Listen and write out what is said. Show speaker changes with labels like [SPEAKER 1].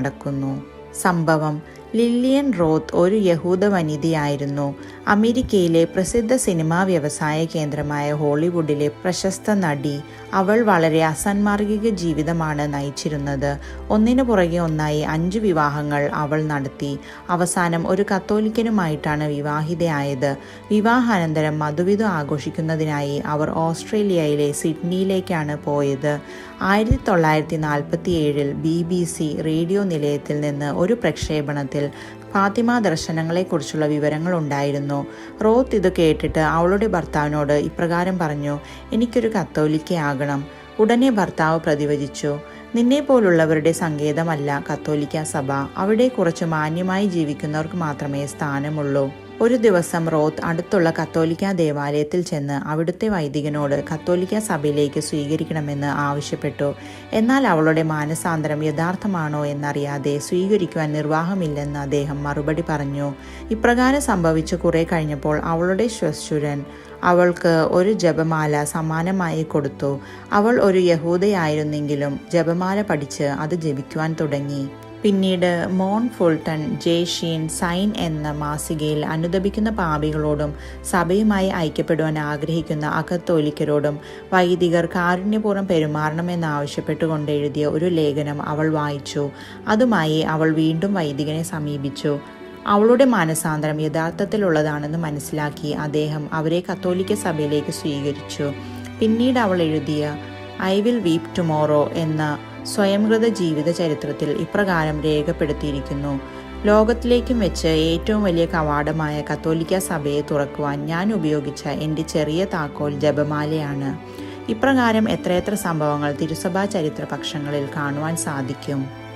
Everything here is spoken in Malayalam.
[SPEAKER 1] നടക്കുന്നു. സംഭവം ലില്ലിയൻ റോത്ത് ഒരു യഹൂദ വനിതയായിരുന്നു. അമേരിക്കയിലെ പ്രസിദ്ധ സിനിമാ വ്യവസായ കേന്ദ്രമായ ഹോളിവുഡിലെ പ്രശസ്ത നടി. അവൾ വളരെ അസന്മാർഗിക ജീവിതമാണ് നയിച്ചിരുന്നത്. ഒന്നിനു പുറകെ ഒന്നായി അഞ്ച് വിവാഹങ്ങൾ അവൾ നടത്തി. അവസാനം ഒരു കത്തോലിക്കനുമായിട്ടാണ് വിവാഹിതയായത്. വിവാഹാനന്തരം മധുവിധു ആഘോഷിക്കുന്നതിനായി അവർ ഓസ്ട്രേലിയയിലെ സിഡ്നിയിലേക്കാണ് പോയത്. ആയിരത്തി തൊള്ളായിരത്തി നാൽപ്പത്തി ഏഴിൽ ബി ബി സി റേഡിയോ നിലയത്തിൽ നിന്ന് ഒരു പ്രക്ഷേപണത്തിൽ ഫാത്തിമ ദർശനങ്ങളെക്കുറിച്ചുള്ള വിവരങ്ങൾ ഉണ്ടായിരുന്നു റോത്ത് ഇത് കേട്ടിട്ട് അവളുടെ ഭർത്താവിനോട് ഇപ്രകാരം പറഞ്ഞു എനിക്കൊരു കത്തോലിക്കയാകണം ഉടനെ ഭർത്താവ് പ്രതിവചിച്ചു നിന്നെ പോലുള്ളവരുടെ സങ്കേതമല്ല കത്തോലിക്ക സഭ. അവിടെ കുറച്ച് മാന്യമായി ജീവിക്കുന്നവർക്ക് മാത്രമേ സ്ഥാനമുള്ളൂ. ഒരു ദിവസം റോത്ത് അടുത്തുള്ള കത്തോലിക്ക ദേവാലയത്തിൽ ചെന്ന് അവിടുത്തെ വൈദികനോട് കത്തോലിക്ക സഭയിലേക്ക് സ്വീകരിക്കണമെന്ന് ആവശ്യപ്പെട്ടു. എന്നാൽ അവളുടെ മാനസാന്തരം യഥാർത്ഥമാണോ എന്നറിയാതെ സ്വീകരിക്കുവാൻ നിർവാഹമില്ലെന്ന് അദ്ദേഹം മറുപടി പറഞ്ഞു. ഇപ്രകാരം സംഭവിച്ചു കുറെ കഴിഞ്ഞപ്പോൾ അവളുടെ ശ്വശുരൻ അവൾക്ക് ഒരു ജപമാല സമാനമായി കൊടുത്തു. അവൾ ഒരു യഹൂദയായിരുന്നെങ്കിലും ജപമാല പഠിച്ച് അത് ജപിക്കുവാൻ തുടങ്ങി. പിന്നീട് മോൺ ഫുൾട്ടൺ ജേഷീൻ സൈൻ എന്ന മാസികയിൽ അനുദപിക്കുന്ന പാപികളോടും സഭയുമായി ഐക്യപ്പെടുവാൻ ആഗ്രഹിക്കുന്ന അകത്തോലിക്കരോടും വൈദികർ കാരുണ്യപൂർവം പെരുമാറണമെന്നാവശ്യപ്പെട്ടുകൊണ്ട് എഴുതിയ ഒരു ലേഖനം അവൾ വായിച്ചു. അതുമായി അവൾ വീണ്ടും വൈദികനെ സമീപിച്ചു. അവളുടെ മാനസാന്തരം യഥാർത്ഥത്തിലുള്ളതാണെന്ന് മനസ്സിലാക്കി അദ്ദേഹം അവരെ കത്തോലിക്ക സഭയിലേക്ക് സ്വീകരിച്ചു. പിന്നീട് അവൾ എഴുതിയ ഐ വിൽ വീപ് ടുമോറോ എന്ന സ്വയംകൃത ജീവിത ചരിത്രത്തിൽ ഇപ്രകാരം രേഖപ്പെടുത്തിയിരിക്കുന്നു. ലോകത്തിലേക്കും വെച്ച് ഏറ്റവും വലിയ കവാടമായ കത്തോലിക്ക സഭയെ തുറക്കുവാൻ ഞാൻ ഉപയോഗിച്ച എന്റെ ചെറിയ താക്കോൽ ജപമാലയാണ്. ഇപ്രകാരം എത്രയെത്ര സംഭവങ്ങൾ തിരുസഭാ ചരിത്ര പക്ഷങ്ങളിൽ കാണുവാൻ സാധിക്കും?